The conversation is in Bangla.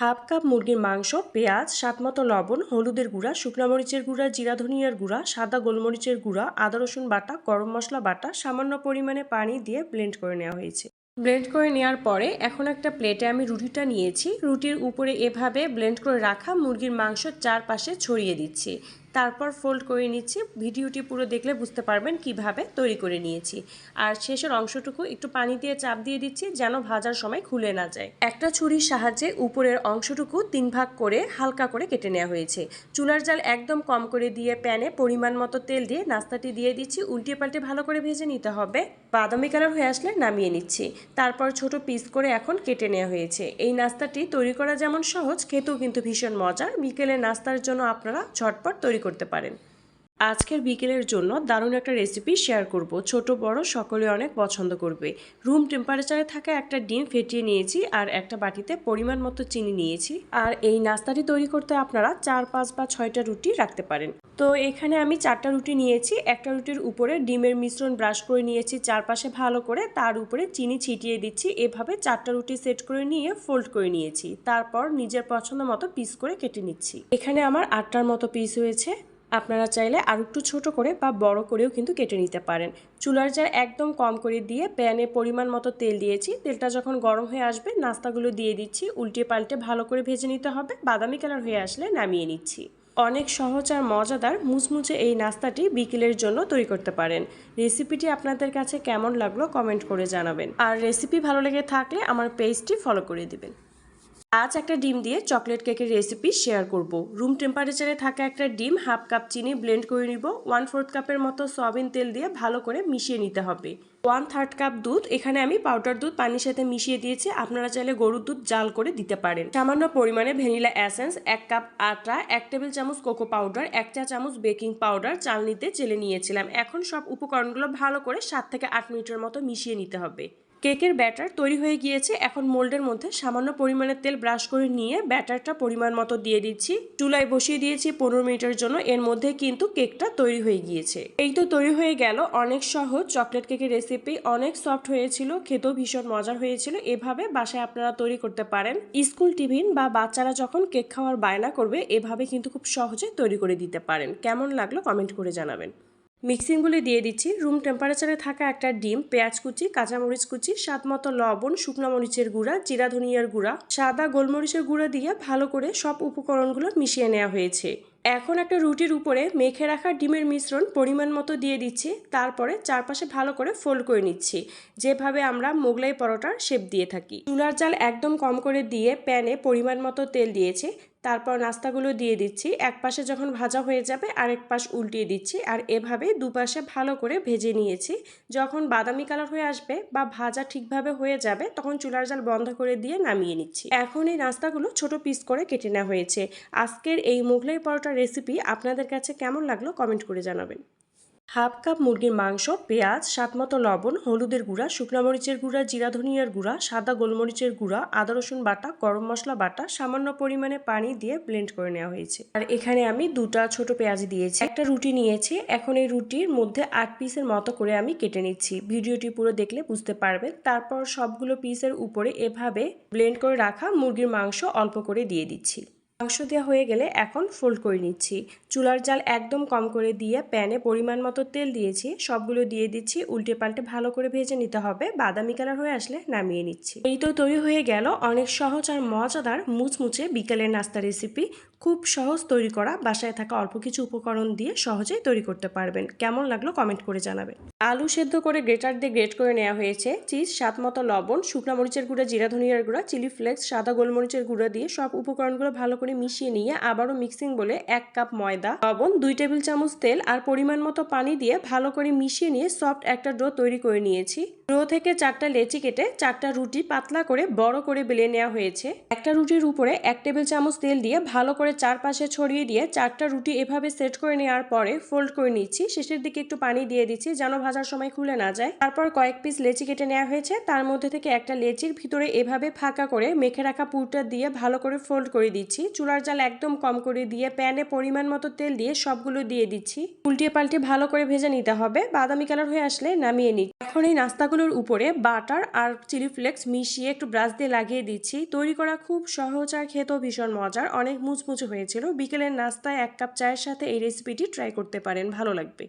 হাফ কাপ মুরগির মাংস, পেঁয়াজ স্বাদমতো লবণ, হলুদের গুঁড়া, শুকনা মরিচের গুঁড়া, জিরা ধনিয়ার গুঁড়া, সাদা গোলমরিচের গুঁড়া, আদা, রসুন বাটা, গরম মশলা বাটা, সামান্য পরিমাণে পানি দিয়ে ব্লেন্ড করে নেওয়া হয়েছে। ব্লেন্ড করে নেওয়ার পরে এখন একটা প্লেটে আমি রুটিটা নিয়েছি। রুটির উপরে এভাবে ব্লেন্ড করে রাখা মুরগির মাংস চারপাশে ছড়িয়ে দিচ্ছি। তারপর ফোল্ড করে নিচ্ছি। ভিডিওটি পুরো দেখলে বুঝতে পারবেন কীভাবে তৈরি করে নিয়েছি। আর শেষের অংশটুকু একটু পানি দিয়ে চাপ দিয়ে দিচ্ছি যেন ভাজার সময় খুলে না যায়। একটা ছুরির সাহায্যে উপরের অংশটুকু তিন ভাগ করে হালকা করে কেটে নেওয়া হয়েছে। চুলার জাল একদম কম করে দিয়ে প্যানে পরিমাণ মতো তেল দিয়ে নাস্তাটি দিয়ে দিচ্ছি। উল্টিয়ে পাল্টে ভালো করে ভেজে নিতে হবে। বাদামি কালার হয়ে আসলে নামিয়ে নিচ্ছি। তারপর ছোট পিস করে এখন কেটে নেওয়া হয়েছে। এই নাস্তাটি তৈরি করা যেমন সহজ, খেতেও কিন্তু ভীষণ মজার। বিকেলের নাস্তার জন্য আপনারা ঝটপট তৈরি করতে পারেন। আজকের বিকেলের জন্য দারুণ একটা রেসিপি শেয়ার করব। ছোট, বড়, সকলে অনেক পছন্দ করবে। রুম টেম্পারেচারে থাকা একটা ডিম ফেটিয়ে নিয়েছি আর একটা বাটিতে পরিমাণ মতো চিনি নিয়েছি। আর এই নাস্তাটি তৈরি করতে আপনারা চার, পাঁচ বা ছয়টা রুটি রাখতে পারেন। তো এখানে আমি চারটা রুটি নিয়েছি। একটা রুটির উপরে ডিমের মিশ্রণ ব্রাশ করে নিয়েছি চারপাশে ভালো করে। তার উপরে চিনি ছিটিয়ে দিচ্ছি। এভাবে চারটা রুটি সেট করে নিয়ে ফোল্ড করে নিয়েছি। তারপর নিজের পছন্দ মতো পিস করে কেটে নিচ্ছি। এখানে আমার আটটার মতো পিস হয়েছে। আপনারা চাইলে আর একটু ছোট করে বা বড় করেও কিন্তু কেটে নিতে পারেন। চুলার জার একদম কম করে দিয়ে প্যানে পরিমাণ মতো তেল দিয়েছি। তেলটা যখন গরম হয়ে আসবে, নাস্তাগুলো দিয়ে দিচ্ছি। উল্টে পাল্টে ভালো করে ভেজে নিতে হবে। বাদামি কালার হয়ে আসলে নামিয়ে নিচ্ছি। অনেক সহজ আর মজাদার মুচমুচে এই নাস্তাটি বিকেলের জন্য তৈরি করতে পারেন। রেসিপিটি আপনাদের কাছে কেমন লাগল কমেন্ট করে জানাবেন। আর রেসিপি ভালো লেগে থাকলে আমার পেজটি ফলো করে দিবেন। আজ একটা ডিম দিয়ে চকলেট কেকের রেসিপি শেয়ার করব। রুম টেম্পারেচারে থাকা একটা ডিম হাফ কাপ চিনি ব্লেন্ড করে নিব। ওয়ান ফোর্থ কাপের মতো সয়াবিন তেল দিয়ে ভালো করে মিশিয়ে নিতে হবে। ওয়ান থার্ড কাপ দুধ, এখানে আমি পাউডার দুধ পানির সাথে মিশিয়ে দিয়েছি। আপনারা চাইলে গরুর দুধ জাল করে দিতে পারেন। সামান্য পরিমাণে ভ্যানিলা অ্যাসেন্স এক কাপ আটা, এক টেবিল চামচ কোকো পাউডার এক চা চামচ বেকিং পাউডার চালনিতে চেলে নিয়েছিলাম। এখন সব উপকরণগুলো ভালো করে সাত থেকে আট মিনিটের মতো মিশিয়ে নিতে হবে। কেকের ব্যাটার তৈরি হয়ে গিয়েছে। এখন মোল্ডের মধ্যে সামান্য পরিমাণে তেল ব্রাশ করে নিয়ে ব্যাটারটা পরিমাণ মতো দিয়ে দিচ্ছি। চুলায় বসিয়ে দিয়েছি পনেরো মিনিটের জন্য। এর মধ্যে কিন্তু কেকটা তৈরি হয়ে গিয়েছে। এই তো তৈরি হয়ে গেল। অনেক সহজ। চকলেট কেকের রেসিপি অনেক সফট হয়েছিল। খেতেও ভীষণ মজার হয়েছিল। এভাবে বাসায় আপনারা তৈরি করতে পারেন। স্কুল টিফিন বা বাচ্চারা যখন কেক খাওয়ার বায়না করবে, এভাবে কিন্তু খুব সহজে তৈরি করে দিতে পারেন। কেমন লাগল কমেন্ট করে জানাবেন। মিক্সিংগুলি দিয়ে দিচ্ছি। রুম টেম্পারেচারে থাকা একটা ডিম, পেঁয়াজ কুচি, কাঁচামরিচ কুচি, স্বাদ মতো লবণ, শুকনো মরিচের গুঁড়া, জিরা ধনিয়ার গুঁড়া, সাদা গোলমরিচের গুঁড়া দিয়ে ভালো করে সব উপকরণগুলো মিশিয়ে নেওয়া হয়েছে। এখন একটা রুটির উপরে মেখে রাখা ডিমের মিশ্রণ পরিমাণ মতো দিয়ে দিচ্ছি। তারপরে চারপাশে ভালো করে ফোল্ড করে নিচ্ছি। যেভাবে আমরা মোগলাই পরোটার শেপ দিয়ে থাকি। চুলার জাল একদম কম করে দিয়ে প্যানে পরিমাণ মতো তেল দিয়েছে। তারপর নাস্তাগুলো দিয়ে দিচ্ছি। এক পাশে যখন ভাজা হয়ে যাবে, আরেক পাশ উল্টিয়ে দিচ্ছি। আর এভাবে দুপাশে ভালো করে ভেজে নিয়েছি। যখন বাদামি কালার হয়ে আসবে বা ভাজা ঠিকভাবে হয়ে যাবে, তখন চুলার জাল বন্ধ করে দিয়ে নামিয়ে নিচ্ছি। এখন এই নাস্তাগুলো ছোট পিস করে কেটে নেওয়া হয়েছে। আজকের এই মোগলাই পরোটার রেসিপি আপনাদের কাছে কেমন লাগল কমেন্ট করে জানাবেন। হাফ কাপ মুরগির মাংস, পেঁয়াজ স্বাদমতো লবণ, হলুদের গুঁড়া, শুকনো মরিচের গুঁড়া, জিরা ধনিয়ার গুঁড়া, সাদা গোলমরিচের গুঁড়া, আদা, রসুন বাটা, গরম মশলা বাটা, সামান্য পরিমাণে পানি দিয়ে ব্লেন্ড করে নেওয়া হয়েছে। আর এখানে আমি দুটা ছোট পেঁয়াজ দিয়েছি। একটা রুটি নিয়েছি। এখন এই রুটির মধ্যে আট পিসের মতো করে আমি কেটে নিচ্ছি। ভিডিওটি পুরো দেখলে বুঝতে পারবেন। তারপর সবগুলো পিসের উপরে এভাবে ব্লেন্ড করে রাখা মুরগির মাংস অল্প করে দিয়ে দিচ্ছি। মাংস দেওয়া হয়ে গেলে এখন ফোল্ড করে নিচ্ছি। চুলার জাল একদম কম করে দিয়ে প্যানে পরিমাণ মতো তেল দিয়েছি। সবগুলো দিয়ে দিচ্ছি, উল্টে পাল্টে ভালো করে ভেজে নিতে হবে। বাদামি কালার হয়ে আসলে নামিয়ে নিচ্ছি। এই তো তৈরি হয়ে গেল অনেক সহজ আর মজাদার মুচমুচে বিকেলের নাস্তা রেসিপি খুব সহজ তৈরি করা, বাসায় থাকা অল্প কিছু উপকরণ দিয়ে সহজেই তৈরি করতে পারবেন। কেমন লাগল কমেন্ট করে জানাবেন। আলু সেদ্ধ করে গ্রেটার দিয়ে গ্রেট করে নেওয়া হয়েছে। চিজ স্বাদ মতো লবণ, শুকনো মরিচের গুঁড়া, জিরা, ধনিয়ার গুঁড়া চিলি ফ্লেক্স সাদা গোলমরিচের গুঁড়া দিয়ে সব উপকরণগুলো ভালো করে মিশিয়ে নিয়ে আবারও মিক্সিং বলে এক কাপ ময়দা, লবণ, দুই টেবিল চামচ তেল আর পরিমাণ মতো পানি দিয়ে ভালো করে মিশিয়ে নিয়ে সফট একটা ডো তৈরি করে নিয়েছি। ডো থেকে চারটা লেচি কেটে চারটা রুটি পাতলা করে বড় করে বেলে নেওয়া হয়েছে। একটা রুটির উপরে এক টেবিল চামচ তেল দিয়ে ভালো করে চারপাশে ছড়িয়ে দিয়ে চারটা রুটি এভাবে সেট করে নেওয়ার পরে ফোল্ড করে নিচ্ছি। শেষের দিকে একটু পানি দিয়ে দিচ্ছি যেন ভাজার সময় খুলে না যায়। তারপর কয়েক পিস লেচি কেটে নেওয়া হয়েছে। তার মধ্যে থেকে একটা লেচির ভিতরে এভাবে ফাঁকা করে মেখে রাখা পুরটা দিয়ে ভালো করে ফোল্ড করে দিচ্ছি। চুলার জাল একদম কম করে দিয়ে প্যানে পরিমাণ মতো তেল দিয়ে সবগুলো দিয়ে দিচ্ছি। উল্টিয়ে পাল্টে ভালো করে ভেজে নিতে হবে। বাদামি কালার হয়ে আসলে নামিয়ে নিই এখন এই নাস্তাগুলোর উপরে বাটার আর চিলি ফ্লেক্স মিশিয়ে একটু ব্রাশ দিয়ে লাগিয়ে দিচ্ছি। তৈরি করা খুব সহজ আর খেতেও ভীষণ মজার। অনেক মুচমুচে হয়েছিল। বিকেলের নাস্তায় এক কাপ চায়ের সাথে এই রেসিপিটি ট্রাই করতে পারেন। ভালো লাগবে।